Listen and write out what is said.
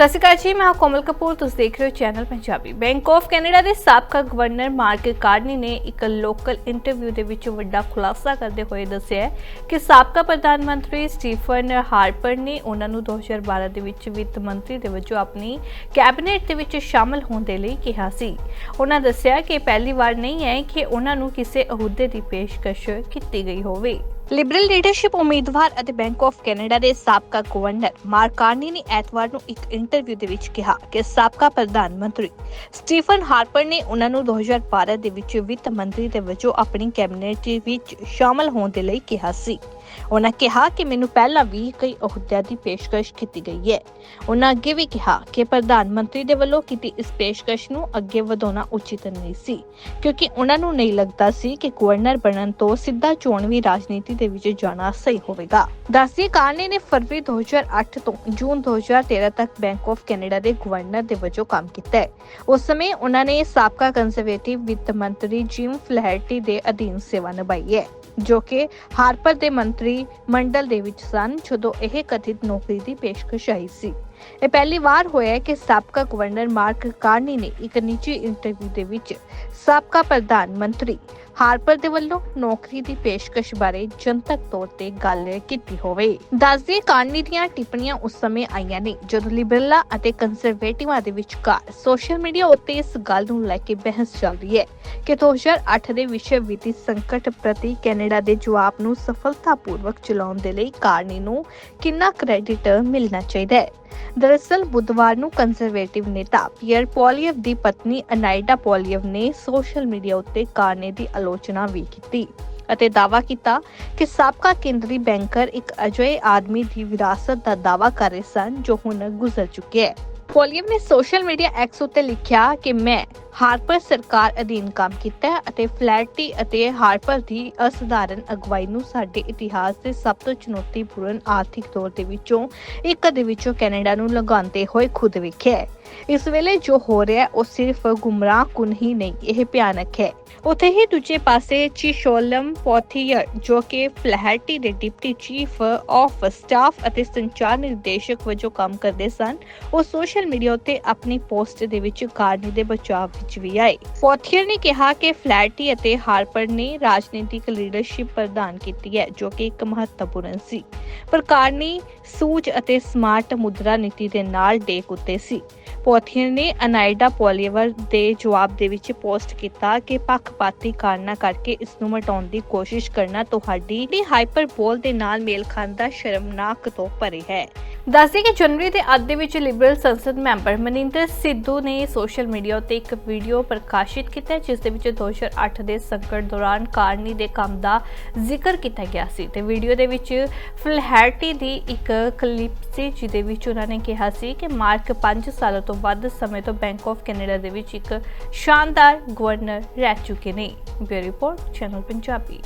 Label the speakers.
Speaker 1: ਸਤਿ ਸ਼੍ਰੀ ਅਕਾਲ ਜੀ, ਮੈਂ ਕੋਮਲ ਕਪੂਰ, ਤੁਸੀਂ ਦੇਖ ਰਹੇ ਹੋ channel Punjabi. Bank of Canada ਦੇ ਸਾਬਕਾ ਗਵਰਨਰ ਮਾਰਕ ਕਾਰਨੀ ਨੇ ਇੱਕ ਲੋਕਲ ਇੰਟਰਵਿਊ ਦੇ ਵਿੱਚ ਵੱਡਾ ਖੁਲਾਸਾ ਕਰਦੇ ਹੋਏ ਦੱਸਿਆ ਕਿ ਸਾਬਕਾ ਪ੍ਰਧਾਨ ਮੰਤਰੀ ਸਟੀਫਨ ਹਾਰਪਰ ਨੇ ਉਹਨਾਂ ਨੂੰ 2012 ਦੇ ਵਿੱਚ ਵਿੱਤ ਮੰਤਰੀ ਦੇ ਵਜੋਂ ਆਪਣੀ ਕੈਬਨਿਟ ਦੇ ਵਿੱਚ ਸ਼ਾਮਲ ਹੋਣ ਦੇ ਲਈ ਕਿਹਾ ਸੀ। ਉਹਨਾਂ ਦੱਸਿਆ ਕਿ ਇਹ ਪਹਿਲੀ ਵਾਰ ਨਹੀਂ ਹੈ ਕਿ ਉਹਨਾਂ ਨੂੰ ਕਿਸੇ ਅਹੁਦੇ ਦੀ ਪੇਸ਼ਕਸ਼ ਕੀਤੀ ਗਈ ਹੋਵੇ। ਲਿਬਰਲ ਲੀਡਰਸ਼ਿਪ ਉਮੀਦਵਾਰ ਅਤੇ ਬੈਂਕ ਆਫ ਕੈਨੇਡਾ ਦੇ ਸਾਬਕਾ ਗਵਰਨਰ ਮਾਰਕ ਕਾਰਨੀ ਨੇ ਐਤਵਾਰ ਨੂੰ ਇੱਕ ਇੰਟਰਵਿਊ ਦੇ ਵਿੱਚ ਕਿਹਾ ਕਿ ਸਾਬਕਾ ਪ੍ਰਧਾਨ ਮੰਤਰੀ ਸਟੀਫਨ ਹਾਰਪਰ ਨੇ ਉਹਨਾਂ ਨੂੰ 2012 ਦੇ ਵਿੱਚ ਵਿੱਤ ਮੰਤਰੀ ਦੇ ਵਜੋਂ ਆਪਣੀ ਕੈਬਨਿਟ ਵਿੱਚ ਸ਼ਾਮਲ ਹੋਣ ਦੇ ਲਈ ਕਿਹਾ ਸੀ। ਉਹਨਾਂ ਕਿਹਾ ਕਿ ਮੈਨੂੰ ਪਹਿਲਾਂ ਵੀ ਕਈ ਅਹੁਦਿਆਂ ਦੀ ਪੇਸ਼ਕਸ਼ ਕੀਤੀ ਗਈ ਹੈ। ਉਹਨਾਂ ਅੱਗੇ ਵੀ ਕਿਹਾ ਕਿ ਪ੍ਰਧਾਨ ਮੰਤਰੀ ਦੇ ਵੱਲੋਂ ਕੀਤੀ ਇਸ ਪੇਸ਼ਕਸ਼ ਨੂੰ ਅੱਗੇ ਵਧਾਉਣਾ ਉਚਿਤ ਨਹੀਂ ਸੀ, ਕਿਉਂਕਿ ਉਹਨਾਂ ਨੂੰ ਨਹੀਂ ਲੱਗਦਾ ਸੀ ਕਿ ਗਵਰਨਰ ਬਣਨ ਤੋਂ ਸਿੱਧਾ ਚੋਣਵੀ ਰਾਜਨੀਤੀ ਦੇ ਵਿੱਚ ਜਾਣਾ ਸਹੀ ਹੋਵੇਗਾ। ਦੱਸੀ ਕਾਰਨੇ ਨੇ ਫਰਵਰੀ 2008 ਤੋਂ ਜੂਨ 2013 ਤੱਕ ਬੈਂਕ ਆਫ ਕੈਨੇਡਾ ਦੇ ਗਵਰਨਰ ਦੇ ਵਜੋਂ ਕੰਮ ਕੀਤਾ ਹੈ। ਉਸ ਸਮੇਂ ਉਹਨਾਂ ਨੇ ਸਾਬਕਾ ਕੰਜ਼ਰਵੇਟਿਵ ਵਿੱਤ ਮੰਤਰੀ ਜਿਮ ਫਲੈਹਰਟੀ ਦੇ ਅਧੀਨ ਸੇਵਾ ਨਿਭਾਈ ਹੈ, ਜੋ ਕਿ ਹਾਰਪਰ ਦੇ ਮੰਤਰੀ ਮੰਡਲ ਦੇ ਵਿੱਚ ਸਨ ਜਦੋਂ ਇਹ ਕਥਿਤ ਨੌਕਰੀ ਦੀ ਪੇਸ਼ਕਸ਼ ਆਈ ਸੀ। ਇਹ ਪਹਿਲੀ ਵਾਰ ਹੋਇਆ ਕਿ ਸਾਬਕਾ ਗਵਰਨਰ ਮਾਰਕ ਕਾਰਨੀ ਨੇ ਇੱਕ ਨਿੱਜੀ ਇੰਟਰਵਿਊ ਦੇ ਵਿੱਚ ਸਾਬਕਾ ਪ੍ਰਧਾਨ ਮੰਤਰੀ ਹਾਰਪਰ ਦੇ ਵੱਲੋਂ ਨੌਕਰੀ ਦੀ ਪੇਸ਼ਕਸ਼ ਬਾਰੇ ਜਨਤਕ ਤੌਰ ਤੇ ਗੱਲ ਕੀਤੀ ਹੋਵੇ। ਦੱਸਦੀ ਕਾਰਨੀ ਦੀਆਂ ਟਿੱਪਣੀਆਂ ਉਸ ਸਮੇਂ ਆਈਆਂ ਨੇ ਜਦੋਂ ਲਿਬਰਲਾ ਅਤੇ ਕੰਜ਼ਰਵੇਟਿਵਾਂ ਦੇ ਵਿਚਕਾਰ ਸੋਸ਼ਲ ਮੀਡੀਆ ਉੱਤੇ ਇਸ ਗੱਲ ਨੂੰ ਲੈ ਕੇ ਬਹਿਸ ਚੱਲ ਰਹੀ ਹੈ ਕਿ 2008 ਦੇ ਵਿਸ਼ਵ ਵਿੱਤੀ ਸੰਕਟ ਪ੍ਰਤੀ ਕੈਨੇਡਾ ਦੇ ਜਵਾਬ ਨੂੰ ਸਫਲਤਾਪੂਰਵਕ ਚਲਾਉਣ ਦੇ ਲਈ ਕਾਰਨੀ ਨੂੰ ਕਿੰਨਾ ਕ੍ਰੈਡਿਟ ਮਿਲਣਾ ਚਾਹੀਦਾ ਹੈ? ਦਰਅਸਲ, ਬੁੱਧਵਾਰ ਨੂੰ ਕੰਜ਼ਰਵੇਟਿਵ ਨੇਤਾ ਪੀਅਰ ਪੋਲੀਅਵ ਦੀ ਪਤਨੀ ਅਨਾਈਡਾ ਪੋਲੀਅਵ ਨੇ ਸੋਸ਼ਲ ਮੀਡੀਆ ਉੱਤੇ ਕਾਰਨੇ ਦੀ ਆਲੋਚਨਾ ਵੀ ਕੀਤੀ ਅਤੇ ਦਾਅਵਾ ਕੀਤਾ ਕਿ ਸਾਬਕਾ ਕੇਂਦਰੀ ਬੈਂਕਰ ਇੱਕ ਅਜਿਹੇ ਆਦਮੀ ਦੀ ਵਿਰਾਸਤ ਦਾ ਦਾਅਵਾ ਕਰ ਰਹੇ ਸਨ ਜੋ ਹੁਣ ਗੁਜ਼ਰ ਚੁੱਕਿਆ ਹੈ। ਪੋਲੀਅਮ ਨੇ ਸੋਸ਼ਲ ਮੀਡੀਆ ਐਕਸ ਉੱਤੇ ਲਿਖਿਆ ਕਿ ਮੈਂ ਹਾਰਪਰ ਸਰਕਾਰ ਅਧੀਨ ਕੰਮ ਕੀਤਾ ਹੈ ਅਤੇ ਫਲੈਟੀ ਅਤੇ ਹਾਰਪਰ ਦੀ ਅਸਧਾਰਨ ਅਗਵਾਈ ਨੂੰ ਸਾਡੇ ਇਤਿਹਾਸ ਦੇ ਸਭ ਤੋਂ ਚੁਣੌਤੀਪੂਰਨ ਆਰਥਿਕ ਦੌਰ ਦੇ ਵਿੱਚੋਂ ਇੱਕ ਦੇ ਵਿੱਚੋਂ ਕੈਨੇਡਾ ਨੂੰ ਲਗਾਉਂਦੇ ਹੋਏ ਖੁਦ ਵੇਖਿਆ ਹੈ। ਇਸ ਵੇਲੇ ਜੋ ਹੋ ਰਿਹਾ ਉਹ ਸਿਰਫ ਗੁੰਮਰਾਹ ਕੁਨ ਹੀ ਨਹੀਂ, ਇਹ ਭਿਆਨਕ ਹੈ। ਉਥੇ ਹੀ ਦੂਜੇ ਪਾਸੇ ਚਿਸ਼ੋਲਮ ਪੋਥੀਅਰ, ਜੋ ਕਿ ਫਲੈਟੀ ਦੇ ਡਿਪਟੀ ਚੀਫ ਆਫ ਸਟਾਫ ਅਤੇ ਸੰਚਾਰ ਨਿਰਦੇਸ਼ਕ ਵਜੋਂ ਕੰਮ ਕਰਦੇ ਸਨ, ਉਹ ਸੋਸ਼ਲ ਮੀਡੀਆ ਉੱਤੇ ਆਪਣੀ ਪੋਸਟ ਦੇ ਵਿੱਚ ਕਾਰਨੀ ਦੇ ਬਚਾਅ ਵਿੱਚ ਵੀ ਆਏ। ਪੋਥੀਅਰ ਨੇ ਕਿਹਾ ਕਿ ਫਲੈਟੀ ਅਤੇ ਹਾਰਪਰ ਨੇ ਰਾਜਨੀਤਿਕ ਲੀਡਰਸ਼ਿਪ ਪ੍ਰਦਾਨ ਕੀਤੀ ਹੈ, ਜੋ ਕਿ ਇੱਕ ਮਹੱਤਵਪੂਰਨ ਸੀ। ਪਰ ਕਾਰਨੀ ਸੂਝ ਅਤੇ ਸਮਾਰਟ ਮੁਦਰਾ ਨੀਤੀ ਦੇ ਨਾਲ ਡੇਕ ਉੱਤੇ ਸੀ। ਪੋਥੀਅਰ ਨੇ ਅਨਾਈਡਾ ਪੋਲੀਵਰ ਦੇ ਜਵਾਬ ਦੇ ਵਿੱਚ ਪੋਸਟ ਕੀਤਾ ਕਿ ਪੱਖਪਾਤੀ ਕਾਰਨਾਂ ਕਰਕੇ ਇਸ ਨੂੰ ਮਟਾਉਣ ਦੀ ਕੋਸ਼ਿਸ਼ ਕਰਨਾ ਤੁਹਾਡੀ ਦੀ ਹਾਈਪਰਬੋਲ ਦੇ ਨਾਲ ਮੇਲ ਖਾਂਦਾ ਸ਼ਰਮਨਾਕ ਤੋਂ ਪਰੇ ਹੈ। ਦੱਸਦੇ ਕਿ ਜਨਵਰੀ ਦੇ ਅੱਧ ਦੇ ਵਿੱਚ ਲਿਬਰਲ ਸੰਸਦ ਮੈਂਬਰ ਮਨਿੰਦਰ ਸਿੱਧੂ ਨੇ ਸੋਸ਼ਲ ਮੀਡੀਆ ਉੱਤੇ ਇੱਕ ਵੀਡੀਓ ਪ੍ਰਕਾਸ਼ਿਤ ਕੀਤਾ, ਜਿਸ ਦੇ ਵਿੱਚ 2008 ਦੇ ਸੰਕਟ ਦੌਰਾਨ ਕਾਰਨੀ ਦੇ ਕੰਮ ਦਾ ਜ਼ਿਕਰ ਕੀਤਾ ਗਿਆ ਸੀ। ਤੇ ਵੀਡੀਓ ਦੇ ਵਿੱਚ ਫਲਹੈਰਟੀ ਦੀ ਇੱਕ ਕਲਿੱਪ ਸੀ, ਜਿਹਦੇ ਵਿੱਚ ਉਹਨਾਂ ਨੇ ਕਿਹਾ ਸੀ ਕਿ ਮਾਰਕ 5 ਸਾਲਾਂ ਤੋਂ ਵੱਧ ਸਮੇਂ ਤੋਂ ਬੈਂਕ ਆਫ ਕੈਨੇਡਾ ਦੇ ਵਿੱਚ ਇੱਕ ਸ਼ਾਨਦਾਰ ਗਵਰਨਰ ਰਹਿ ਚੁੱਕੇ ਨੇ। Bureau report channel Punjabi.